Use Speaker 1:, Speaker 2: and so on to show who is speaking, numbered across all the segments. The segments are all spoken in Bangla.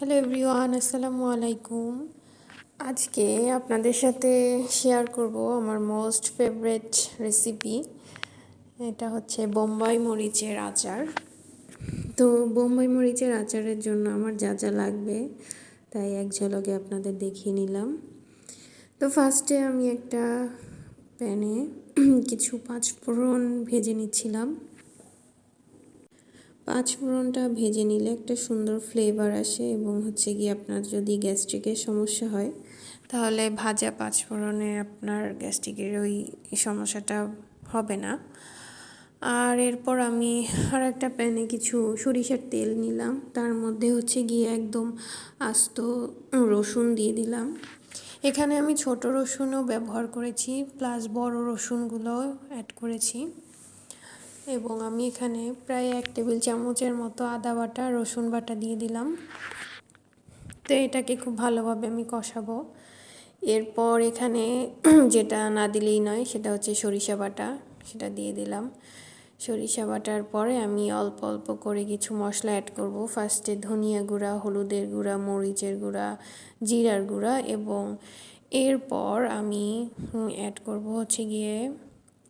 Speaker 1: হ্যালো এভরিওয়ান আসসালামু আলাইকুম আজকে আপনাদের সাথে শেয়ার করব আমার মোস্ট ফেভারেট রেসিপি এটা হচ্ছে বোম্বাই মরিচের আচার। তো বোম্বাই মরিচের আচারের জন্য আমার যা যা লাগবে, তাই এক ঝলকে আপনাদের দেখিয়ে নিলাম। তো ফার্স্টে আমি একটা প্যানে কিছু পাঁচ ফোড়ন ভেজে নিচ্ছিলাম। পাঁচ ফোড়নটা ভেজে নিলে একটা সুন্দর ফ্লেভার আসে এবং হচ্ছে গিয়ে আপনার যদি গ্যাস্ট্রিকের সমস্যা হয়, তাহলে ভাজা পাঁচ ফোড়নে আপনার গ্যাস্ট্রিকের ওই সমস্যাটা হবে না। আর এরপর আমি আর একটা প্যানে কিছু সরিষার তেল নিলাম, তার মধ্যে হচ্ছে গিয়ে একদম আস্ত রসুন দিয়ে দিলাম। এখানে আমি ছোট রসুনও ব্যবহার করেছি প্লাস বড় রসুনগুলো অ্যাড করেছি। এবং আমি এখানে প্রায় এক টেবিল চামচের মতো আদা বাটা, রসুন বাটা দিয়ে দিলাম। তো এটাকে খুব ভালোভাবে আমি কষাবো। এরপর এখানে যেটা না দিলেই নয়, সেটা হচ্ছে সরিষা বাটা, সেটা দিয়ে দিলাম। সরিষা বাটার পরে আমি অল্প অল্প করে কিছু মশলা অ্যাড করব। ফার্স্টে ধনিয়া গুঁড়া, হলুদের গুঁড়া, মরিচের গুঁড়া, জিরার গুঁড়া এবং এরপর আমি অ্যাড করব হচ্ছে গিয়ে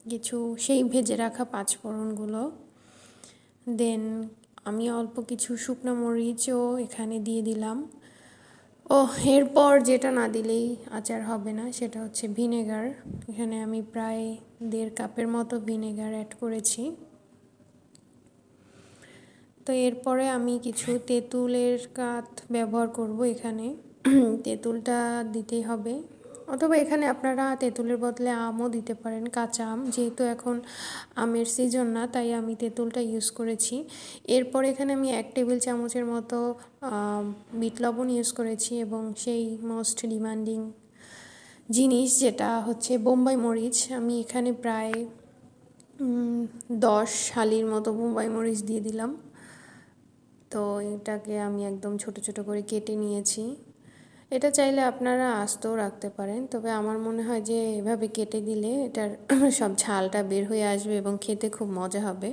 Speaker 1: কিছু সেই ভেজে রাখা পাঁচফোড়নগুলো। দেন আমি অল্প কিছু শুকনো মরিচও এখানে দিয়ে দিলাম। ও এরপর যেটা না দিলেই আচার হবে না, সেটা হচ্ছে ভিনেগার। এখানে আমি প্রায় দেড় কাপের মতো ভিনেগার অ্যাড করেছি। তো এরপরে আমি কিছু তেঁতুলের কাঠ ব্যবহার করব এখানে। তেঁতুলটা দিতেই হবে। অথবা এখানে আপনারা তেঁতুলের বদলে আমও দিতে পারেন, কাঁচা আম। যেহেতু এখন আমের সিজন না, তাই আমি তেঁতুলটা ইউজ করেছি। এরপর এখানে আমি এক টেবিল চামচের মতো বিট লবণ ইউজ করেছি এবং সেই মোস্ট ডিমান্ডিং জিনিস যেটা হচ্ছে বোম্বাই মরিচ। আমি এখানে প্রায় দশ শালির মতো বোম্বাই মরিচ দিয়ে দিলাম। তো এটাকে আমি একদম ছোট ছোট করে কেটে নিয়েছি। এটা চাইলে আপনারা আস্তেও রাখতে পারেন। তবে আমার মনে হয় যে, এভাবে কেটে দিলে এটার সব ঝালটা বের হয়ে আসবে এবং খেতে খুব মজা হবে।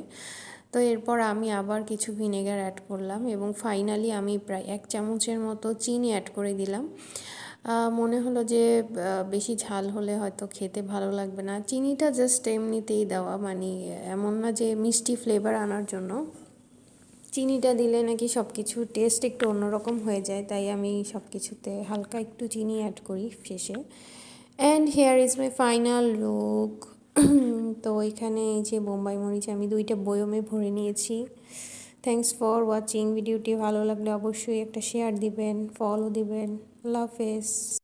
Speaker 1: তো এরপর আমি আবার কিছু ভিনেগার অ্যাড করলাম এবং ফাইনালি আমি প্রায় এক চামচের মতো চিনি অ্যাড করে দিলাম। মনে হলো যে বেশি ঝাল হলে হয়তো খেতে ভালো লাগবে না। চিনিটা জাস্ট এমনিতেই দেওয়া মানে এমন না যে, মিষ্টি ফ্লেভার আনার জন্য। চিনিটা দিলে নাকি সব কিছু টেস্ট একটু অন্যরকম হয়ে যায়, তাই আমি সব কিছুতে হালকা একটু চিনি অ্যাড করি শেষে। And here is my final look তো এখানে এই যে বোম্বাই মরিচ, আমি দুইটা বয়মে ভরে নিয়েছি। থ্যাংকস ফর ওয়াচিং ভিডিওটি ভালো লাগলে অবশ্যই একটা শেয়ার দিবেন ফলো দিবেন। লাভ ফেস